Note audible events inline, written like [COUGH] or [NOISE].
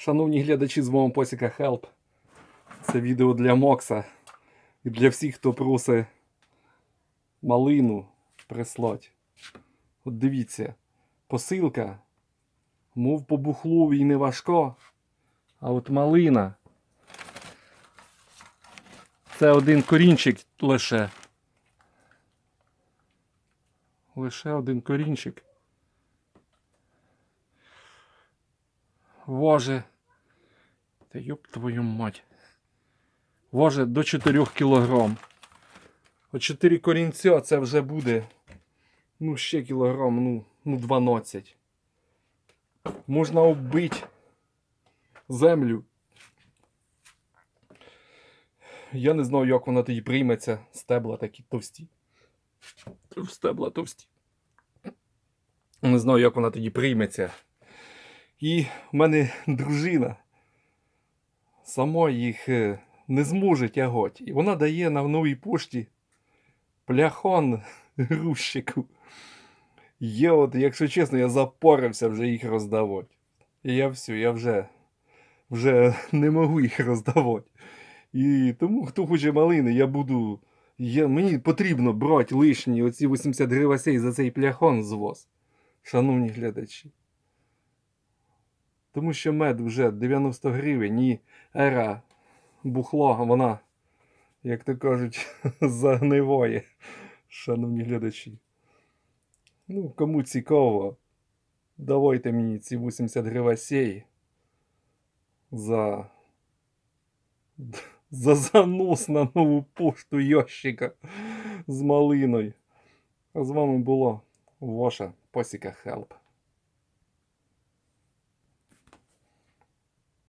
Шановні глядачі з вами Посіка Хелп. Це відео для Мокса і для всіх, хто просить малину прислать. От дивіться, посилка, мов по бухлу і не важко. А от малина. Це один корінчик лише. Лише один корінчик. Воже. Та йоп твою мать. Воже до 4 кілограм. От 4 корінця це вже буде. Ну, ще кілограм, ну, ну 12. Можна оббити землю. Я не знаю, як вона тоді прийметься. Стебла такі товсті. Стебла товсті. Не знаю, як вона тоді прийметься. І в мене дружина сама їх е, не зможе тягати. І вона дає на новій пошті пляхон грузчику. Я от, якщо чесно, я запорився вже їх роздавати. І я все, я вже, вже не можу їх роздавати. І тому, хто хоче малини, я буду. Я, мені потрібно брати лишні оці 80 гривень за цей пляхон з воз. Шановні глядачі. Тому що мед вже 90 гривень і ера бухло, вона, як то кажуть, [LAUGHS] загниває, шановні глядачі. Ну, кому цікаво, давайте мені ці 80 гривень за, [LAUGHS] за занос на нову пошту ящика з малиною. А з вами було ваша Посіка Хелп.